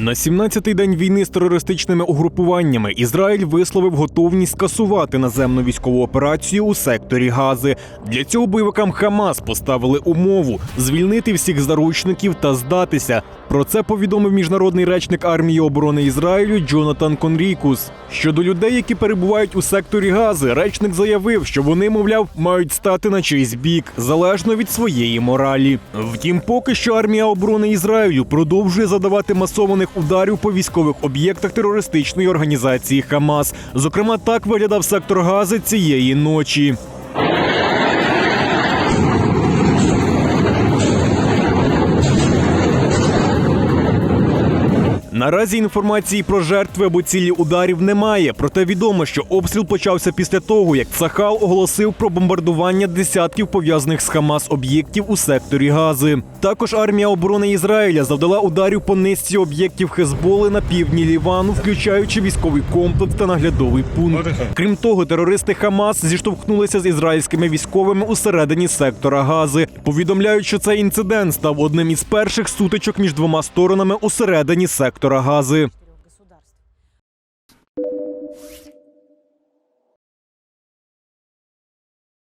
На 17-й день війни з терористичними угрупуваннями Ізраїль висловив готовність скасувати наземну військову операцію у секторі Гази. Для цього бойовикам Хамас поставили умову звільнити всіх заручників та здатися. Про це повідомив міжнародний речник армії оборони Ізраїлю Джонатан Конрікус. Щодо людей, які перебувають у секторі Гази, речник заявив, що вони, мовляв, мають стати на чийсь бік залежно від своєї моралі. Втім, поки що армія оборони Ізраїлю продовжує задавати масованих ударів по військових об'єктах терористичної організації Хамас. Зокрема, так виглядав сектор Гази цієї ночі. Наразі інформації про жертви або цілі ударів немає. Проте відомо, що обстріл почався після того, як Цахал оголосив про бомбардування десятків пов'язаних з Хамас об'єктів у секторі Гази. Також армія оборони Ізраїля завдала ударів по низці об'єктів Хезболи на півдні Лівану, включаючи військовий комплекс та наглядовий пункт. Крім того, терористи Хамас зіштовхнулися з ізраїльськими військовими усередині сектора Гази. Повідомляють, що цей інцидент став одним із перших сутичок між двома сторонами усередині сектора Гази.